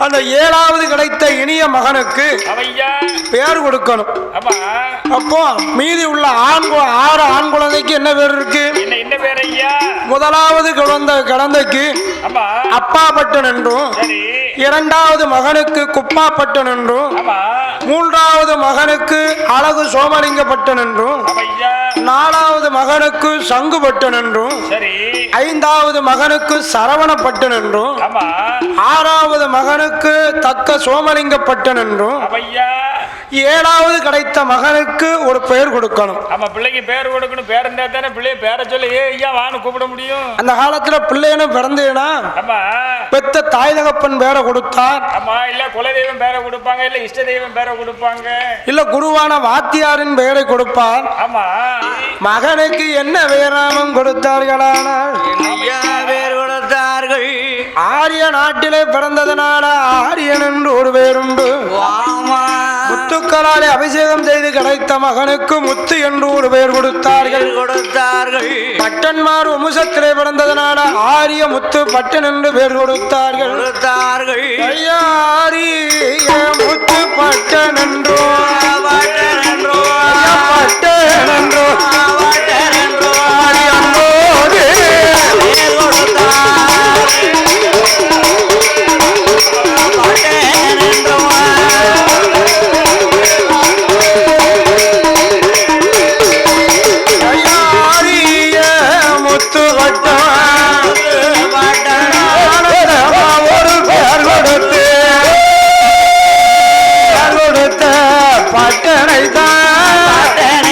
அந்த ஏழாவது கிடைத்த இனிய மகனுக்கு பேர் கொடுக்கணும். அப்போ மீதி உள்ள ஆண் ஆறு ஆண் குழந்தைக்கு என்ன பேர் இருக்கு? முதலாவது குழந்தை குழந்தைக்கு ஆமா. அப்பாப்பட்டன் என்றும் இரண்டாவது மகனுக்கு குப்பாப்பட்டன் என்றும் ஆமா. மூன்றாவது மகனுக்கு அழகு சோமலிங்கப்பட்டன் என்றும் அவையா நாலாவது மகனுக்கு சங்குபட்டன் என்றும் ஐந்தாவது மகனுக்கு சரவணப்பட்டன் என்றும் ஆறாவது மகனுக்கு தக்க சோமலிங்கப்பட்டன் என்றும் ஏழாவது கிடைத்த மகனுக்கு ஒரு பெயர் கொடுக்கணும். ஆமா பிள்ளைக்கு பேர் கொடுக்கணும் பேர் இருந்தா தானே பிள்ளைய பேரை சொல்ல ஏ ஐயா வான்னு கூப்பிட முடியும்? அந்த காலத்துல பிள்ளைன்னு பிறந்தேனா ஆமா. பெத்த தாய் தகப்பன் பேரை கொடுத்தார். ஆமா இல்ல குலதெய்வம் பேரை கொடுப்பாங்க இல்ல இஷ்ட தெய்வம் பேரை கொடுப்பாங்க. இல்ல குருவான வாத்தியாரின் பெயரை கொடுப்பார். ஆமா. மகனுக்கு என்ன வேறாமம் கொடுத்தார்களானால்? பேர் கொடுத்தார்கள்? ஆரிய நாட்டிலே பிறந்ததனால ஆரியன் என்று ஒரு பேருண்டு வாமா முத்துக்களாலே அபிஷேகம் செய்து கிடைத்த மகனுக்கு முத்து என்று ஒரு பெயர் கொடுத்தார்கள். கொடுத்தார்கள். பட்டன்மார் வம்சத்திலே பிறந்ததனால ஆரிய முத்து பட்டன் என்று பெயர் கொடுத்தார்கள். கொடுத்தார்கள். ஐயா, ஆரிய முத்து பட்டன் என்றோ பட்ட பட்டனை தான்.